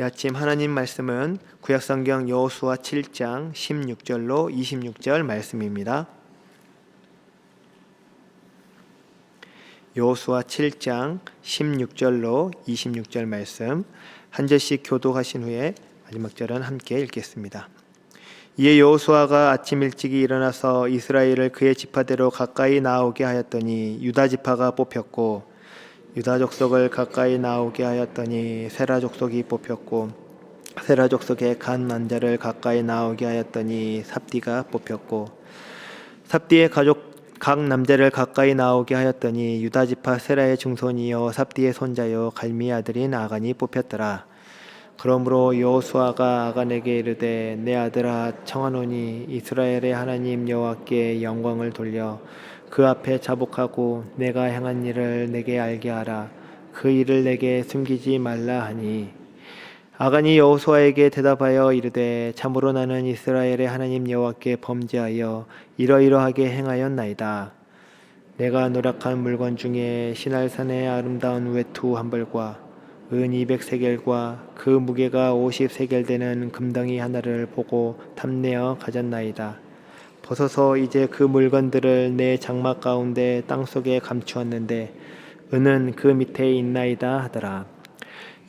이 아침 하나님 말씀은 구약성경 여호수아 7장 16절로 26절 말씀입니다. 여호수아 7장 16절로 26절 말씀 한 절씩 교독하신 후에 마지막 절은 함께 읽겠습니다. 이에 여호수아가 아침 일찍이 일어나서 이스라엘을 그의 지파대로 가까이 나오게 하였더니 유다 지파가 뽑혔고 유다 족속을 가까이 나오게 하였더니 세라 족속이 뽑혔고 세라 족속의 간 남자를 가까이 나오게 하였더니 삽디가 뽑혔고 삽디의 가족 각 남자를 가까이 나오게 하였더니 유다 지파 세라의 증손이요 삽디의 손자요 갈미 아들인 아간이 뽑혔더라. 그러므로 여호수아가 아간에게 이르되 내 아들아 청하노니 이스라엘의 하나님 여호와께 영광을 돌려 그 앞에 자복하고 내가 행한 일을 내게 알게 하라. 그 일을 내게 숨기지 말라 하니. 아간이 여호수아에게 대답하여 이르되 참으로 나는 이스라엘의 하나님 여호와께 범죄하여 이러이러하게 행하였나이다. 내가 노력한 물건 중에 신할산의 아름다운 외투 한 벌과 은 200세겔과 그 무게가 50세겔 되는 금덩이 하나를 보고 탐내어 가졌나이다. 벗어서 이제 그 물건들을 내 장막 가운데 땅 속에 감추었는데 은은 그 밑에 있나이다 하더라.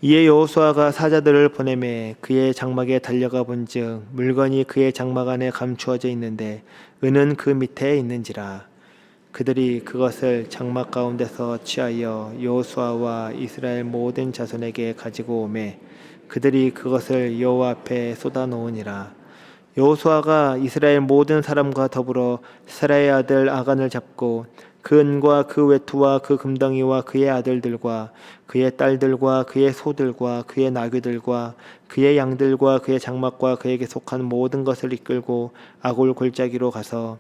이에 여호수아가 사자들을 보내매 그의 장막에 달려가 본즉 물건이 그의 장막 안에 감추어져 있는데 은은 그 밑에 있는지라. 그들이 그것을 장막 가운데서 취하여 여호수아와 이스라엘 모든 자손에게 가지고 오매 그들이 그것을 여호와 앞에 쏟아 놓으니라 여호수아가 이스라엘 모든 사람과 더불어 세라의 아들 아간을 잡고 그 은과 그 외투와 그 금덩이와 그의 아들들과 그의 딸들과 그의 소들과 그의 나귀들과 그의 양들과 그의 장막과 그에게 속한 모든 것을 이끌고 아골 골짜기로 가서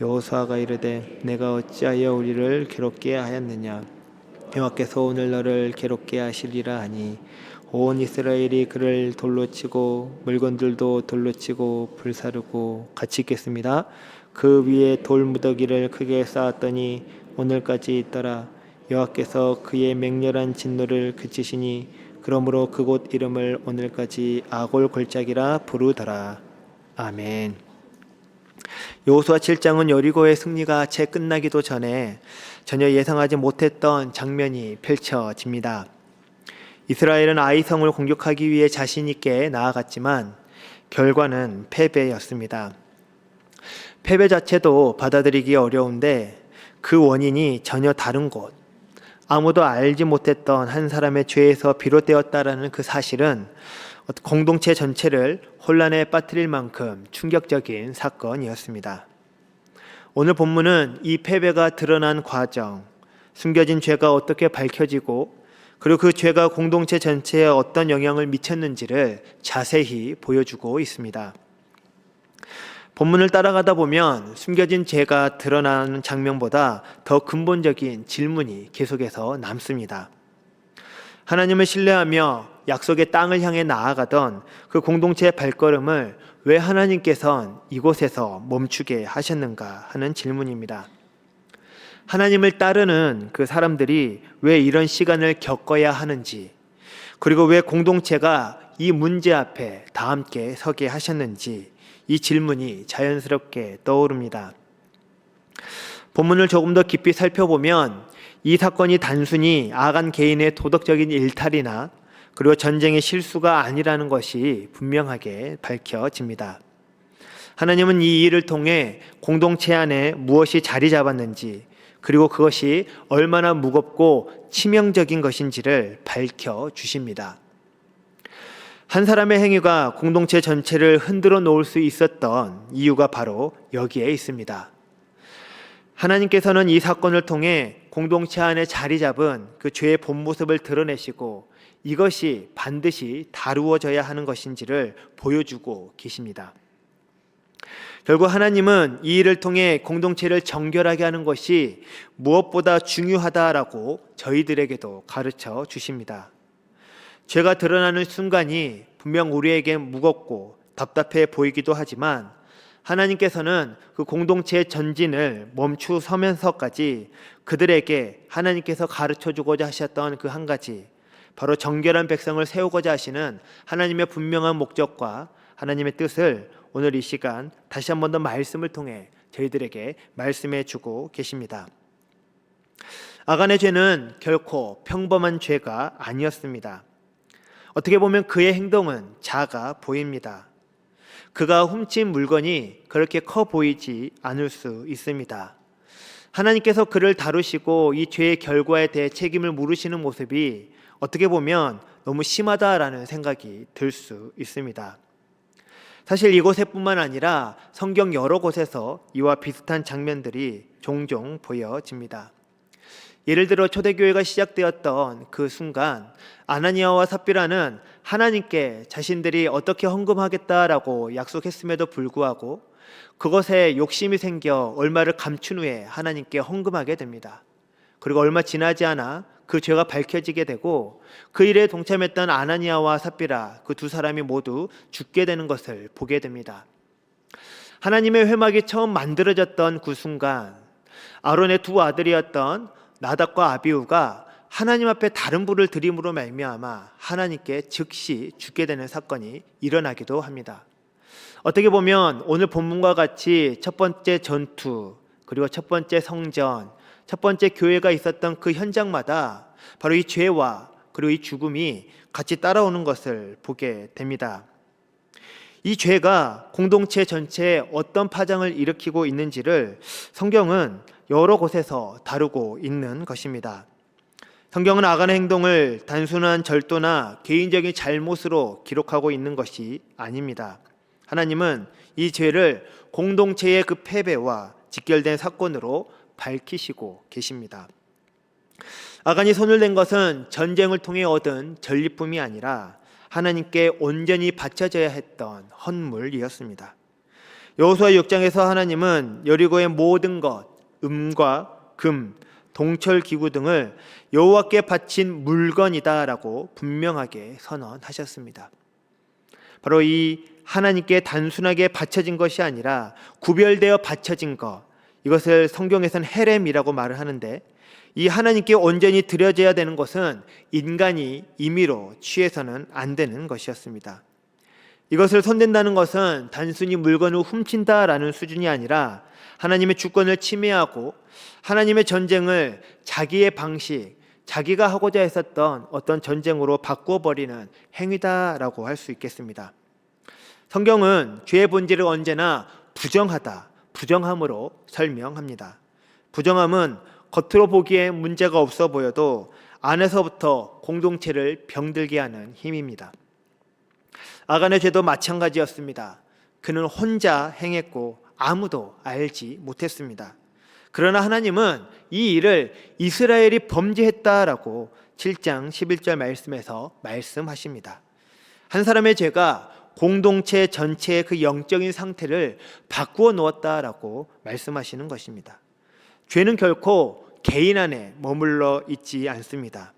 여호수아가 이르되 내가 어찌하여 우리를 괴롭게 하였느냐? 여호와께서 오늘 너를 괴롭게 하시리라 하니 온 이스라엘이 그를 돌로 치고 물건들도 돌로 치고 불사르고 같이 있겠습니다. 그 위에 돌 무더기를 크게 쌓았더니 오늘까지 있더라. 여호와께서 그의 맹렬한 진노를 그치시니 그러므로 그곳 이름을 오늘까지 아골 골짜기라 부르더라. 아멘. 여호수아 7장은 여리고의 승리가 채 끝나기도 전에 전혀 예상하지 못했던 장면이 펼쳐집니다. 이스라엘은 아이성을 공격하기 위해 자신 있게 나아갔지만 결과는 패배였습니다. 패배 자체도 받아들이기 어려운데 그 원인이 전혀 다른 곳, 아무도 알지 못했던 한 사람의 죄에서 비롯되었다라는 그 사실은 공동체 전체를 혼란에 빠뜨릴 만큼 충격적인 사건이었습니다. 오늘 본문은 이 패배가 드러난 과정, 숨겨진 죄가 어떻게 밝혀지고 그리고 그 죄가 공동체 전체에 어떤 영향을 미쳤는지를 자세히 보여주고 있습니다. 본문을 따라가다 보면 숨겨진 죄가 드러나는 장면보다 더 근본적인 질문이 계속해서 남습니다. 하나님을 신뢰하며 약속의 땅을 향해 나아가던 그 공동체의 발걸음을 왜 하나님께선 이곳에서 멈추게 하셨는가 하는 질문입니다. 하나님을 따르는 그 사람들이 왜 이런 시간을 겪어야 하는지, 그리고 왜 공동체가 이 문제 앞에 다 함께 서게 하셨는지 이 질문이 자연스럽게 떠오릅니다. 본문을 조금 더 깊이 살펴보면 이 사건이 단순히 아간 개인의 도덕적인 일탈이나 그리고 전쟁의 실수가 아니라는 것이 분명하게 밝혀집니다. 하나님은 이 일을 통해 공동체 안에 무엇이 자리 잡았는지 그리고 그것이 얼마나 무겁고 치명적인 것인지를 밝혀 주십니다. 한 사람의 행위가 공동체 전체를 흔들어 놓을 수 있었던 이유가 바로 여기에 있습니다. 하나님께서는 이 사건을 통해 공동체 안에 자리 잡은 그 죄의 본 모습을 드러내시고 이것이 반드시 다루어져야 하는 것인지를 보여주고 계십니다. 결국 하나님은 이 일을 통해 공동체를 정결하게 하는 것이 무엇보다 중요하다라고 저희들에게도 가르쳐 주십니다. 죄가 드러나는 순간이 분명 우리에게 무겁고 답답해 보이기도 하지만 하나님께서는 그 공동체의 전진을 멈추서면서까지 그들에게 하나님께서 가르쳐 주고자 하셨던 그 한 가지 바로 정결한 백성을 세우고자 하시는 하나님의 분명한 목적과 하나님의 뜻을 오늘 이 시간 다시 한 번 더 말씀을 통해 저희들에게 말씀해 주고 계십니다. 아간의 죄는 결코 평범한 죄가 아니었습니다. 어떻게 보면 그의 행동은 작아 보입니다. 그가 훔친 물건이 그렇게 커 보이지 않을 수 있습니다. 하나님께서 그를 다루시고 이 죄의 결과에 대해 책임을 물으시는 모습이 어떻게 보면 너무 심하다라는 생각이 들 수 있습니다. 사실 이곳에뿐만 아니라 성경 여러 곳에서 이와 비슷한 장면들이 종종 보여집니다. 예를 들어 초대교회가 시작되었던 그 순간 아나니아와 삽비라는 하나님께 자신들이 어떻게 헌금하겠다라고 약속했음에도 불구하고 그것에 욕심이 생겨 얼마를 감춘 후에 하나님께 헌금하게 됩니다. 그리고 얼마 지나지 않아 그 죄가 밝혀지게 되고 그 일에 동참했던 아나니아와 삽비라 그 두 사람이 모두 죽게 되는 것을 보게 됩니다. 하나님의 회막이 처음 만들어졌던 그 순간 아론의 두 아들이었던 나답과 아비우가 하나님 앞에 다른 불을 드림으로 말미암아 하나님께 즉시 죽게 되는 사건이 일어나기도 합니다. 어떻게 보면 오늘 본문과 같이 첫 번째 전투 그리고 첫 번째 성전 첫 번째 교회가 있었던 그 현장마다 바로 이 죄와 그리고 이 죽음이 같이 따라오는 것을 보게 됩니다. 이 죄가 공동체 전체에 어떤 파장을 일으키고 있는지를 성경은 여러 곳에서 다루고 있는 것입니다. 성경은 아간의 행동을 단순한 절도나 개인적인 잘못으로 기록하고 있는 것이 아닙니다. 하나님은 이 죄를 공동체의 그 패배와 직결된 사건으로 밝히시고 계십니다. 아간이 손을 댄 것은 전쟁을 통해 얻은 전리품이 아니라 하나님께 온전히 바쳐져야 했던 헌물이었습니다. 여호수아 6장에서 하나님은 여리고의 모든 것, 음과 금, 동철 기구 등을 여호와께 바친 물건이다라고 분명하게 선언하셨습니다. 바로 이 하나님께 단순하게 바쳐진 것이 아니라 구별되어 바쳐진 것 이것을 성경에서는 헤렘이라고 말을 하는데 이 하나님께 온전히 드려져야 되는 것은 인간이 임의로 취해서는 안 되는 것이었습니다. 이것을 손댄다는 것은 단순히 물건을 훔친다라는 수준이 아니라 하나님의 주권을 침해하고 하나님의 전쟁을 자기의 방식, 자기가 하고자 했었던 어떤 전쟁으로 바꾸어 버리는 행위다라고 할 수 있겠습니다. 성경은 죄의 본질을 언제나 부정하다, 부정함으로 설명합니다. 부정함은 겉으로 보기에 문제가 없어 보여도 안에서부터 공동체를 병들게 하는 힘입니다. 아간의 죄도 마찬가지였습니다. 그는 혼자 행했고 아무도 알지 못했습니다. 그러나 하나님은 이 일을 이스라엘이 범죄했다라고 7장 11절 말씀에서 말씀하십니다. 한 사람의 죄가 공동체 전체의 그 영적인 상태를 바꾸어 놓았다라고 말씀하시는 것입니다. 죄는 결코 개인 안에 머물러 있지 않습니다.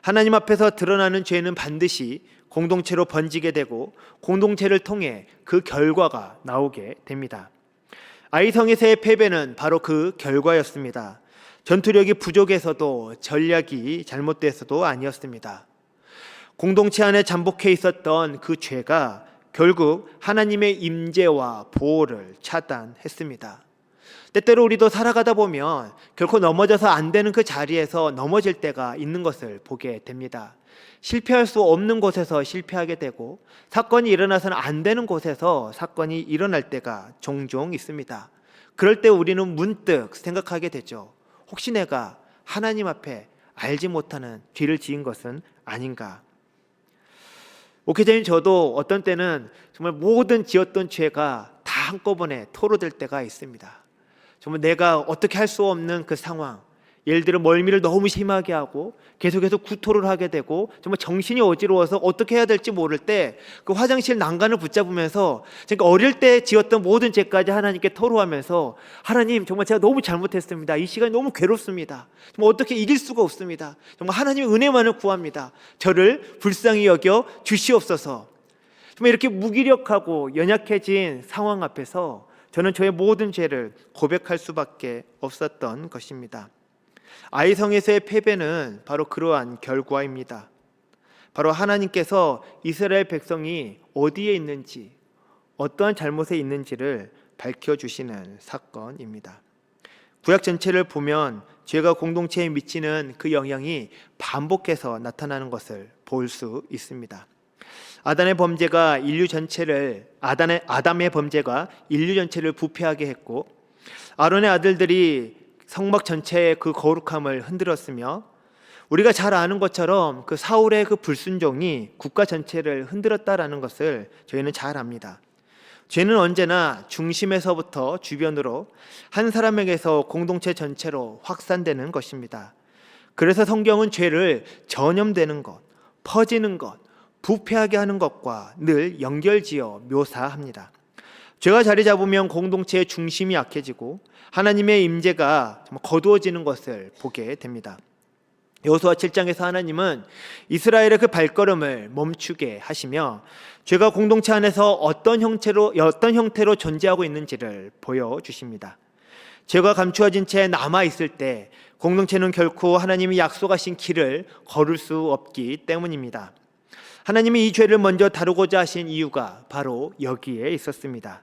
하나님 앞에서 드러나는 죄는 반드시 공동체로 번지게 되고 공동체를 통해 그 결과가 나오게 됩니다. 아이성에서의 패배는 바로 그 결과였습니다. 전투력이 부족해서도 전략이 잘못돼서도 아니었습니다. 공동체 안에 잠복해 있었던 그 죄가 결국 하나님의 임재와 보호를 차단했습니다. 때때로 우리도 살아가다 보면 결코 넘어져서 안 되는 그 자리에서 넘어질 때가 있는 것을 보게 됩니다. 실패할 수 없는 곳에서 실패하게 되고 사건이 일어나서는 안 되는 곳에서 사건이 일어날 때가 종종 있습니다. 그럴 때 우리는 문득 생각하게 되죠. 혹시 내가 하나님 앞에 알지 못하는 죄를 지은 것은 아닌가? 목회자님 저도 어떤 때는 정말 모든 지었던 죄가 다 한꺼번에 토로될 때가 있습니다. 정말 내가 어떻게 할 수 없는 그 상황, 예를 들어 멀미를 너무 심하게 하고 계속해서 구토를 하게 되고 정말 정신이 어지러워서 어떻게 해야 될지 모를 때 그 화장실 난간을 붙잡으면서 그러니까 어릴 때 지었던 모든 죄까지 하나님께 토로하면서 하나님 정말 제가 너무 잘못했습니다. 이 시간이 너무 괴롭습니다. 정말 어떻게 이길 수가 없습니다. 정말 하나님의 은혜만을 구합니다. 저를 불쌍히 여겨 주시옵소서. 정말 이렇게 무기력하고 연약해진 상황 앞에서 저는 저의 모든 죄를 고백할 수밖에 없었던 것입니다. 아이성에서의 패배는 바로 그러한 결과입니다. 바로 하나님께서 이스라엘 백성이 어디에 있는지 어떠한 잘못에 있는지를 밝혀 주시는 사건입니다. 구약 전체를 보면 죄가 공동체에 미치는 그 영향이 반복해서 나타나는 것을 볼 수 있습니다. 아담의 범죄가 인류 전체를 아담의 아담의 범죄가 인류 전체를 부패하게 했고 아론의 아들들이 성막 전체의 그 거룩함을 흔들었으며 우리가 잘 아는 것처럼 그 사울의 그 불순종이 국가 전체를 흔들었다라는 것을 저희는 잘 압니다. 죄는 언제나 중심에서부터 주변으로 한 사람에게서 공동체 전체로 확산되는 것입니다. 그래서 성경은 죄를 전염되는 것, 퍼지는 것, 부패하게 하는 것과 늘 연결지어 묘사합니다. 죄가 자리 잡으면 공동체의 중심이 약해지고 하나님의 임재가 거두어지는 것을 보게 됩니다. 여호수아 7장에서 하나님은 이스라엘의 그 발걸음을 멈추게 하시며 죄가 공동체 안에서 어떤 형태로 어떤 형태로 존재하고 있는지를 보여 주십니다. 죄가 감추어진 채 남아 있을 때 공동체는 결코 하나님이 약속하신 길을 걸을 수 없기 때문입니다. 하나님이 이 죄를 먼저 다루고자 하신 이유가 바로 여기에 있었습니다.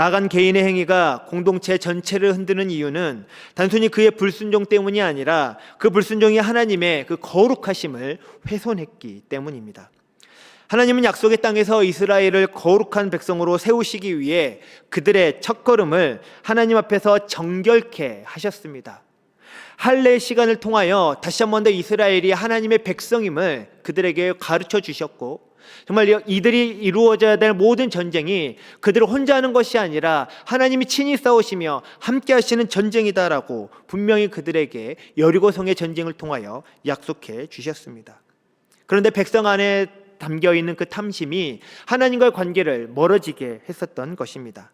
아간 개인의 행위가 공동체 전체를 흔드는 이유는 단순히 그의 불순종 때문이 아니라 그 불순종이 하나님의 그 거룩하심을 훼손했기 때문입니다. 하나님은 약속의 땅에서 이스라엘을 거룩한 백성으로 세우시기 위해 그들의 첫걸음을 하나님 앞에서 정결케 하셨습니다. 할례의 시간을 통하여 다시 한 번 더 이스라엘이 하나님의 백성임을 그들에게 가르쳐 주셨고 정말 이들이 이루어져야 될 모든 전쟁이 그들 혼자 하는 것이 아니라 하나님이 친히 싸우시며 함께 하시는 전쟁이다라고 분명히 그들에게 여리고성의 전쟁을 통하여 약속해 주셨습니다. 그런데 백성 안에 담겨 있는 그 탐심이 하나님과의 관계를 멀어지게 했었던 것입니다.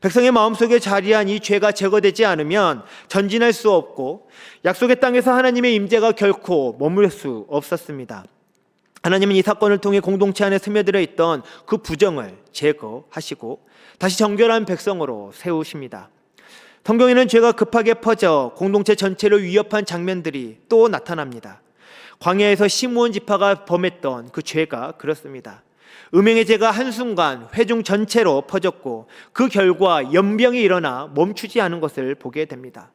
백성의 마음속에 자리한 이 죄가 제거되지 않으면 전진할 수 없고 약속의 땅에서 하나님의 임재가 결코 머물 수 없었습니다. 하나님은 이 사건을 통해 공동체 안에 스며들어 있던 그 부정을 제거하시고 다시 정결한 백성으로 세우십니다. 성경에는 죄가 급하게 퍼져 공동체 전체를 위협한 장면들이 또 나타납니다. 광야에서 시므온 지파가 범했던 그 죄가 그렇습니다. 음행의 죄가 한순간 회중 전체로 퍼졌고 그 결과 연병이 일어나 멈추지 않은 것을 보게 됩니다.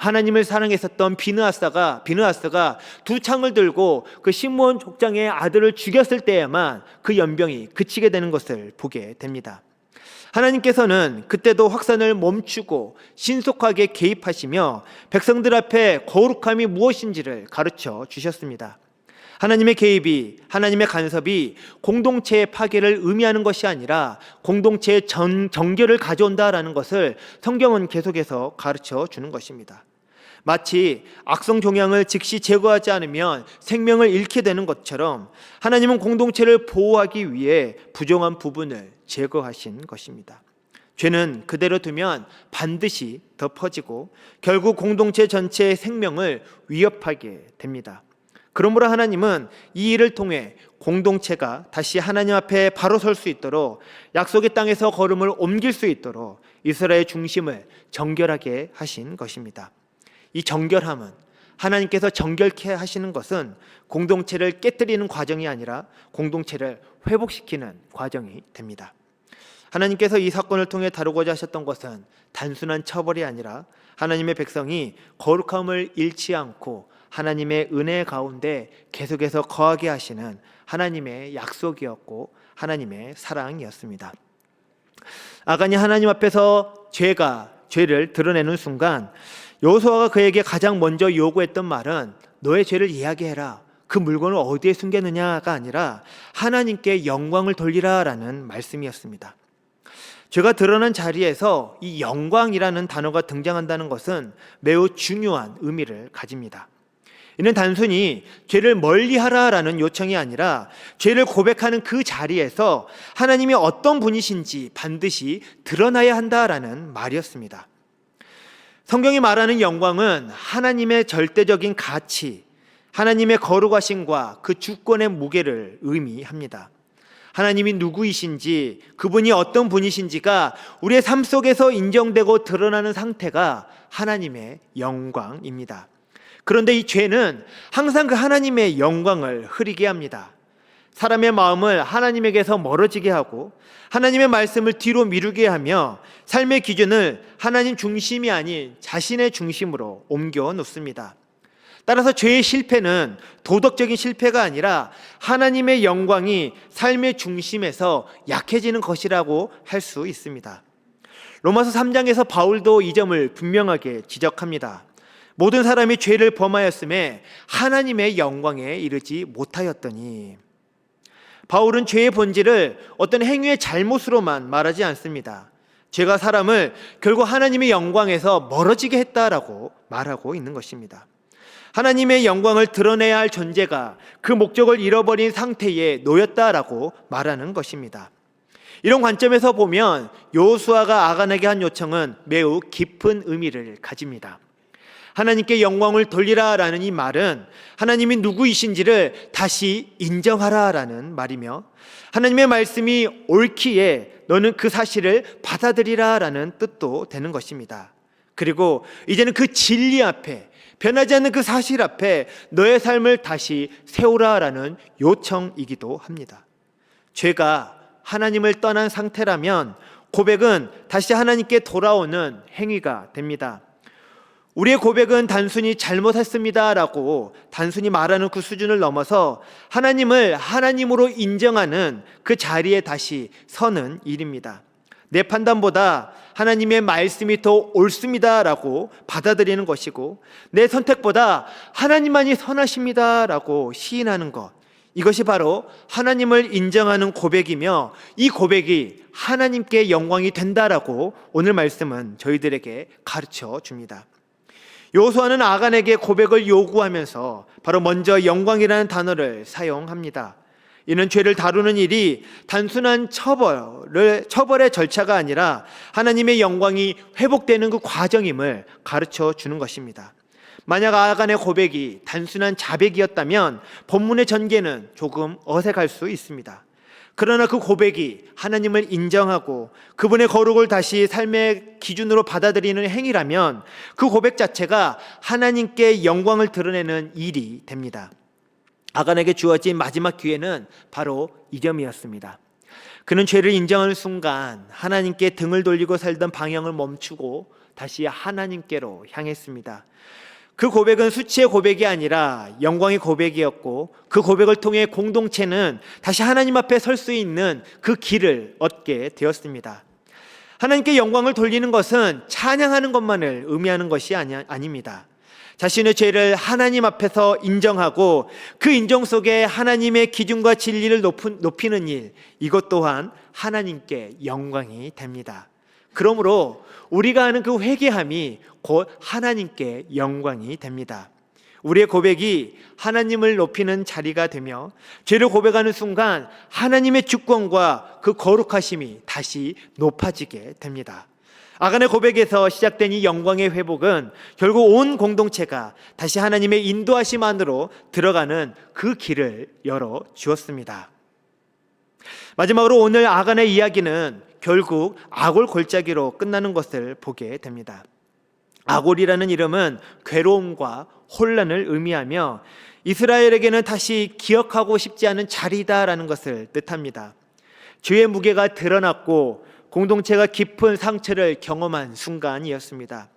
하나님을 사랑했었던 비느하스가 비느하스가 두 창을 들고 그 시므온 족장의 아들을 죽였을 때에만 그 연병이 그치게 되는 것을 보게 됩니다. 하나님께서는 그때도 확산을 멈추고 신속하게 개입하시며 백성들 앞에 거룩함이 무엇인지를 가르쳐 주셨습니다. 하나님의 개입이 하나님의 간섭이 공동체의 파괴를 의미하는 것이 아니라 공동체의 전, 정결을 가져온다라는 것을 성경은 계속해서 가르쳐 주는 것입니다. 마치 악성 종양을 즉시 제거하지 않으면 생명을 잃게 되는 것처럼 하나님은 공동체를 보호하기 위해 부정한 부분을 제거하신 것입니다. 죄는 그대로 두면 반드시 더 퍼지고 결국 공동체 전체의 생명을 위협하게 됩니다. 그러므로 하나님은 이 일을 통해 공동체가 다시 하나님 앞에 바로 설 수 있도록 약속의 땅에서 걸음을 옮길 수 있도록 이스라엘 중심을 정결하게 하신 것입니다. 이 정결함은 하나님께서 정결케 하시는 것은 공동체를 깨뜨리는 과정이 아니라 공동체를 회복시키는 과정이 됩니다. 하나님께서 이 사건을 통해 다루고자 하셨던 것은 단순한 처벌이 아니라 하나님의 백성이 거룩함을 잃지 않고 하나님의 은혜 가운데 계속해서 거하게 하시는 하나님의 약속이었고 하나님의 사랑이었습니다. 아간이 하나님 앞에서 죄가 죄를 드러내는 순간 여호수아가 그에게 가장 먼저 요구했던 말은 너의 죄를 이야기해라. 그 물건을 어디에 숨겼느냐가 아니라 하나님께 영광을 돌리라라는 말씀이었습니다. 죄가 드러난 자리에서 이 영광이라는 단어가 등장한다는 것은 매우 중요한 의미를 가집니다. 이는 단순히 죄를 멀리 하라라는 요청이 아니라 죄를 고백하는 그 자리에서 하나님이 어떤 분이신지 반드시 드러나야 한다라는 말이었습니다. 성경이 말하는 영광은 하나님의 절대적인 가치, 하나님의 거룩하심과 그 주권의 무게를 의미합니다. 하나님이 누구이신지, 그분이 어떤 분이신지가 우리의 삶 속에서 인정되고 드러나는 상태가 하나님의 영광입니다. 그런데 이 죄는 항상 그 하나님의 영광을 흐리게 합니다. 사람의 마음을 하나님에게서 멀어지게 하고 하나님의 말씀을 뒤로 미루게 하며 삶의 기준을 하나님 중심이 아닌 자신의 중심으로 옮겨 놓습니다. 따라서 죄의 실패는 도덕적인 실패가 아니라 하나님의 영광이 삶의 중심에서 약해지는 것이라고 할 수 있습니다. 로마서 3장에서 바울도 이 점을 분명하게 지적합니다. 모든 사람이 죄를 범하였음에 하나님의 영광에 이르지 못하였더니 바울은 죄의 본질을 어떤 행위의 잘못으로만 말하지 않습니다. 죄가 사람을 결국 하나님의 영광에서 멀어지게 했다라고 말하고 있는 것입니다. 하나님의 영광을 드러내야 할 존재가 그 목적을 잃어버린 상태에 놓였다라고 말하는 것입니다. 이런 관점에서 보면 요수아가 아간에게 한 요청은 매우 깊은 의미를 가집니다. 하나님께 영광을 돌리라라는 이 말은 하나님이 누구이신지를 다시 인정하라라는 말이며 하나님의 말씀이 옳기에 너는 그 사실을 받아들이라라는 뜻도 되는 것입니다. 그리고 이제는 그 진리 앞에 변하지 않는 그 사실 앞에 너의 삶을 다시 세우라라는 요청이기도 합니다. 죄가 하나님을 떠난 상태라면 고백은 다시 하나님께 돌아오는 행위가 됩니다. 우리의 고백은 단순히 잘못했습니다라고 단순히 말하는 그 수준을 넘어서 하나님을 하나님으로 인정하는 그 자리에 다시 서는 일입니다. 내 판단보다 하나님의 말씀이 더 옳습니다라고 받아들이는 것이고 내 선택보다 하나님만이 선하십니다라고 시인하는 것. 이것이 바로 하나님을 인정하는 고백이며 이 고백이 하나님께 영광이 된다라고 오늘 말씀은 저희들에게 가르쳐 줍니다. 요수아는 아간에게 고백을 요구하면서 바로 먼저 영광이라는 단어를 사용합니다. 이는 죄를 다루는 일이 단순한 처벌을 처벌의 절차가 아니라 하나님의 영광이 회복되는 그 과정임을 가르쳐 주는 것입니다. 만약 아간의 고백이 단순한 자백이었다면 본문의 전개는 조금 어색할 수 있습니다. 그러나 그 고백이 하나님을 인정하고 그분의 거룩을 다시 삶의 기준으로 받아들이는 행위라면 그 고백 자체가 하나님께 영광을 드러내는 일이 됩니다. 아간에게 주어진 마지막 기회는 바로 이 점이었습니다. 그는 죄를 인정하는 순간 하나님께 등을 돌리고 살던 방향을 멈추고 다시 하나님께로 향했습니다. 그 고백은 수치의 고백이 아니라 영광의 고백이었고 그 고백을 통해 공동체는 다시 하나님 앞에 설 수 있는 그 길을 얻게 되었습니다. 하나님께 영광을 돌리는 것은 찬양하는 것만을 의미하는 것이 아니, 아닙니다. 자신의 죄를 하나님 앞에서 인정하고 그 인정 속에 하나님의 기준과 진리를 높이는 일, 이것 또한 하나님께 영광이 됩니다. 그러므로 우리가 하는 그 회개함이 곧 하나님께 영광이 됩니다. 우리의 고백이 하나님을 높이는 자리가 되며 죄를 고백하는 순간 하나님의 주권과 그 거룩하심이 다시 높아지게 됩니다. 아간의 고백에서 시작된 이 영광의 회복은 결국 온 공동체가 다시 하나님의 인도하심 안으로 들어가는 그 길을 열어 주었습니다. 마지막으로 오늘 아간의 이야기는 결국 아골 골짜기로 끝나는 것을 보게 됩니다. 아골이라는 이름은 괴로움과 혼란을 의미하며 이스라엘에게는 다시 기억하고 싶지 않은 자리다라는 것을 뜻합니다. 죄의 무게가 드러났고 공동체가 깊은 상처를 경험한 순간이었습니다.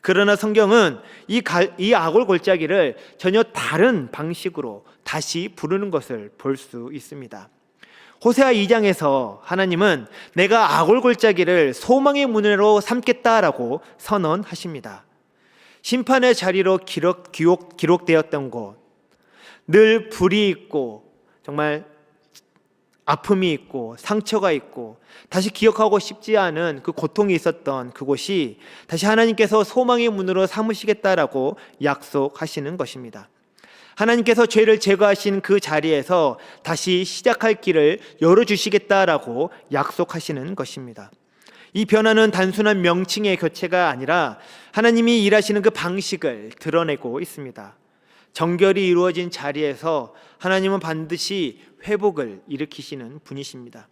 그러나 성경은 이, 갈, 이 아골 골짜기를 전혀 다른 방식으로 다시 부르는 것을 볼 수 있습니다. 호세아 2장에서 하나님은 내가 아골 골짜기를 소망의 문으로 삼겠다라고 선언하십니다. 심판의 자리로 기록, 기록, 기록되었던 곳, 늘 불이 있고 정말 아픔이 있고 상처가 있고 다시 기억하고 싶지 않은 그 고통이 있었던 그곳이 다시 하나님께서 소망의 문으로 삼으시겠다라고 약속하시는 것입니다. 하나님께서 죄를 제거하신 그 자리에서 다시 시작할 길을 열어주시겠다라고 약속하시는 것입니다. 이 변화는 단순한 명칭의 교체가 아니라 하나님이 일하시는 그 방식을 드러내고 있습니다. 정결이 이루어진 자리에서 하나님은 반드시 회복을 일으키시는 분이십니다.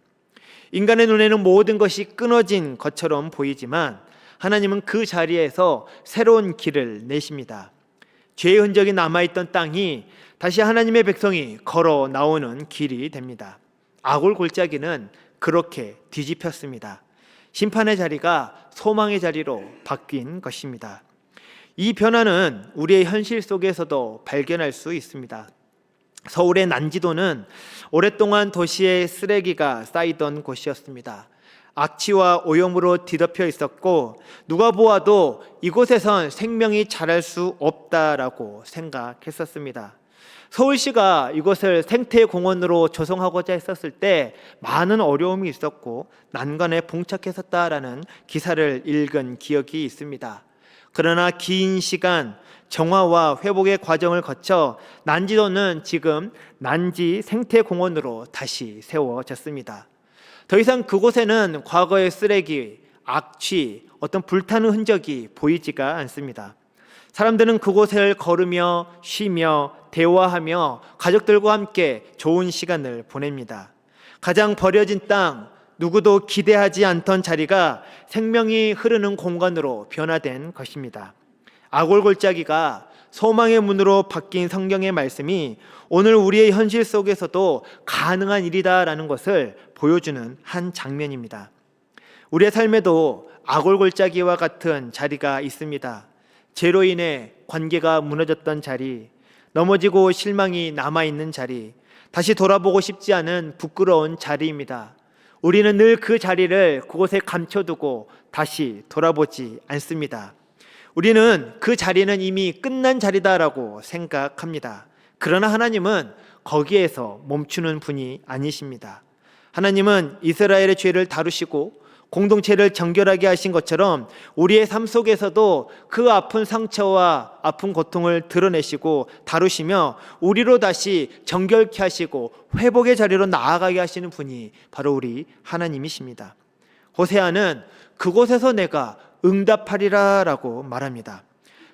인간의 눈에는 모든 것이 끊어진 것처럼 보이지만 하나님은 그 자리에서 새로운 길을 내십니다. 죄의 흔적이 남아있던 땅이 다시 하나님의 백성이 걸어 나오는 길이 됩니다. 아골 골짜기는 그렇게 뒤집혔습니다. 심판의 자리가 소망의 자리로 바뀐 것입니다. 이 변화는 우리의 현실 속에서도 발견할 수 있습니다. 서울의 난지도는 오랫동안 도시의 쓰레기가 쌓이던 곳이었습니다. 악취와 오염으로 뒤덮여 있었고 누가 보아도 이곳에선 생명이 자랄 수 없다라고 생각했었습니다. 서울시가 이곳을 생태공원으로 조성하고자 했었을 때 많은 어려움이 있었고 난관에 봉착했었다라는 기사를 읽은 기억이 있습니다. 그러나 긴 시간 정화와 회복의 과정을 거쳐 난지도는 지금 난지 생태공원으로 다시 세워졌습니다. 더 이상 그곳에는 과거의 쓰레기, 악취, 어떤 불타는 흔적이 보이지가 않습니다. 사람들은 그곳을 걸으며 쉬며 대화하며 가족들과 함께 좋은 시간을 보냅니다. 가장 버려진 땅, 누구도 기대하지 않던 자리가 생명이 흐르는 공간으로 변화된 것입니다. 아골골짜기가 소망의 문으로 바뀐 성경의 말씀이 오늘 우리의 현실 속에서도 가능한 일이다라는 것을 보여주는 한 장면입니다. 우리의 삶에도 아골골짜기와 같은 자리가 있습니다. 죄로 인해 관계가 무너졌던 자리, 넘어지고 실망이 남아있는 자리, 다시 돌아보고 싶지 않은 부끄러운 자리입니다. 우리는 늘 그 자리를 그곳에 감춰두고 다시 돌아보지 않습니다. 우리는 그 자리는 이미 끝난 자리다라고 생각합니다. 그러나 하나님은 거기에서 멈추는 분이 아니십니다. 하나님은 이스라엘의 죄를 다루시고 공동체를 정결하게 하신 것처럼 우리의 삶 속에서도 그 아픈 상처와 아픈 고통을 드러내시고 다루시며 우리로 다시 정결케 하시고 회복의 자리로 나아가게 하시는 분이 바로 우리 하나님이십니다. 호세아는 그곳에서 내가 응답하리라 라고 말합니다.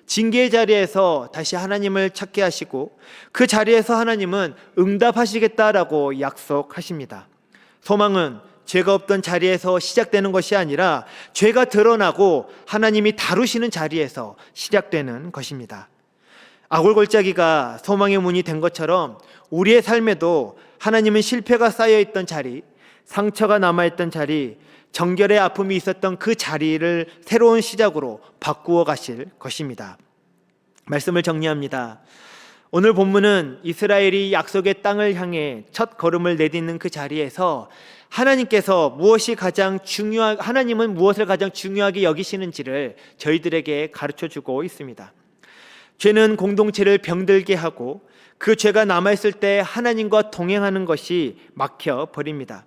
징계의 자리에서 다시 하나님을 찾게 하시고 그 자리에서 하나님은 응답하시겠다라고 약속하십니다. 소망은 죄가 없던 자리에서 시작되는 것이 아니라 죄가 드러나고 하나님이 다루시는 자리에서 시작되는 것입니다. 아골골짜기가 소망의 문이 된 것처럼 우리의 삶에도 하나님은 실패가 쌓여 있던 자리, 상처가 남아있던 자리, 정결의 아픔이 있었던 그 자리를 새로운 시작으로 바꾸어 가실 것입니다. 말씀을 정리합니다. 오늘 본문은 이스라엘이 약속의 땅을 향해 첫 걸음을 내딛는 그 자리에서 하나님께서 무엇이 가장 중요한 하나님은 무엇을 가장 중요하게 여기시는지를 저희들에게 가르쳐 주고 있습니다. 죄는 공동체를 병들게 하고 그 죄가 남아 있을 때 하나님과 동행하는 것이 막혀 버립니다.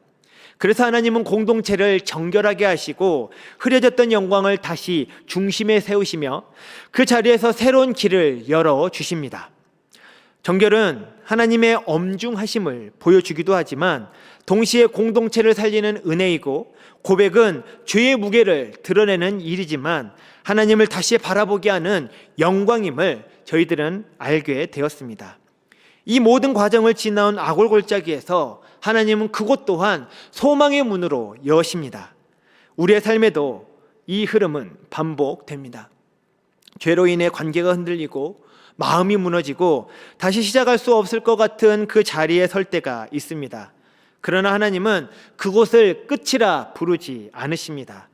그래서 하나님은 공동체를 정결하게 하시고 흐려졌던 영광을 다시 중심에 세우시며 그 자리에서 새로운 길을 열어 주십니다. 정결은 하나님의 엄중하심을 보여주기도 하지만 동시에 공동체를 살리는 은혜이고 고백은 죄의 무게를 드러내는 일이지만 하나님을 다시 바라보게 하는 영광임을 저희들은 알게 되었습니다. 이 모든 과정을 지나온 아골골짜기에서 하나님은 그곳 또한 소망의 문으로 여십니다. 우리의 삶에도 이 흐름은 반복됩니다. 죄로 인해 관계가 흔들리고 마음이 무너지고 다시 시작할 수 없을 것 같은 그 자리에 설 때가 있습니다. 그러나 하나님은 그곳을 끝이라 부르지 않으십니다.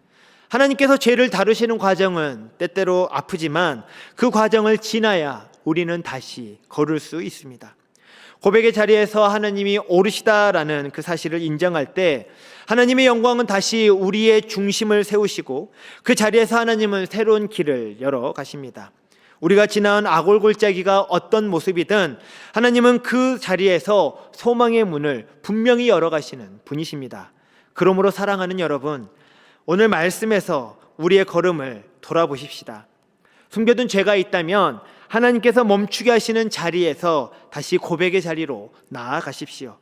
하나님께서 죄를 다루시는 과정은 때때로 아프지만 그 과정을 지나야 우리는 다시 걸을 수 있습니다. 고백의 자리에서 하나님이 오르시다라는 그 사실을 인정할 때 하나님의 영광은 다시 우리의 중심을 세우시고 그 자리에서 하나님은 새로운 길을 열어 가십니다. 우리가 지나온 아골골짜기가 어떤 모습이든 하나님은 그 자리에서 소망의 문을 분명히 열어 가시는 분이십니다. 그러므로 사랑하는 여러분, 오늘 말씀에서 우리의 걸음을 돌아보십시다. 숨겨둔 죄가 있다면 하나님께서 멈추게 하시는 자리에서 다시 고백의 자리로 나아가십시오.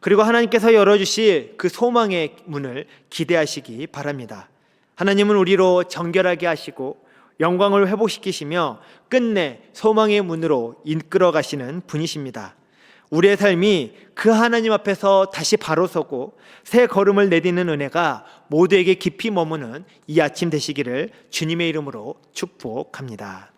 그리고 하나님께서 열어주실 그 소망의 문을 기대하시기 바랍니다. 하나님은 우리로 정결하게 하시고 영광을 회복시키시며 끝내 소망의 문으로 이끌어 가시는 분이십니다. 우리의 삶이 그 하나님 앞에서 다시 바로 서고 새 걸음을 내딛는 은혜가 모두에게 깊이 머무는 이 아침 되시기를 주님의 이름으로 축복합니다.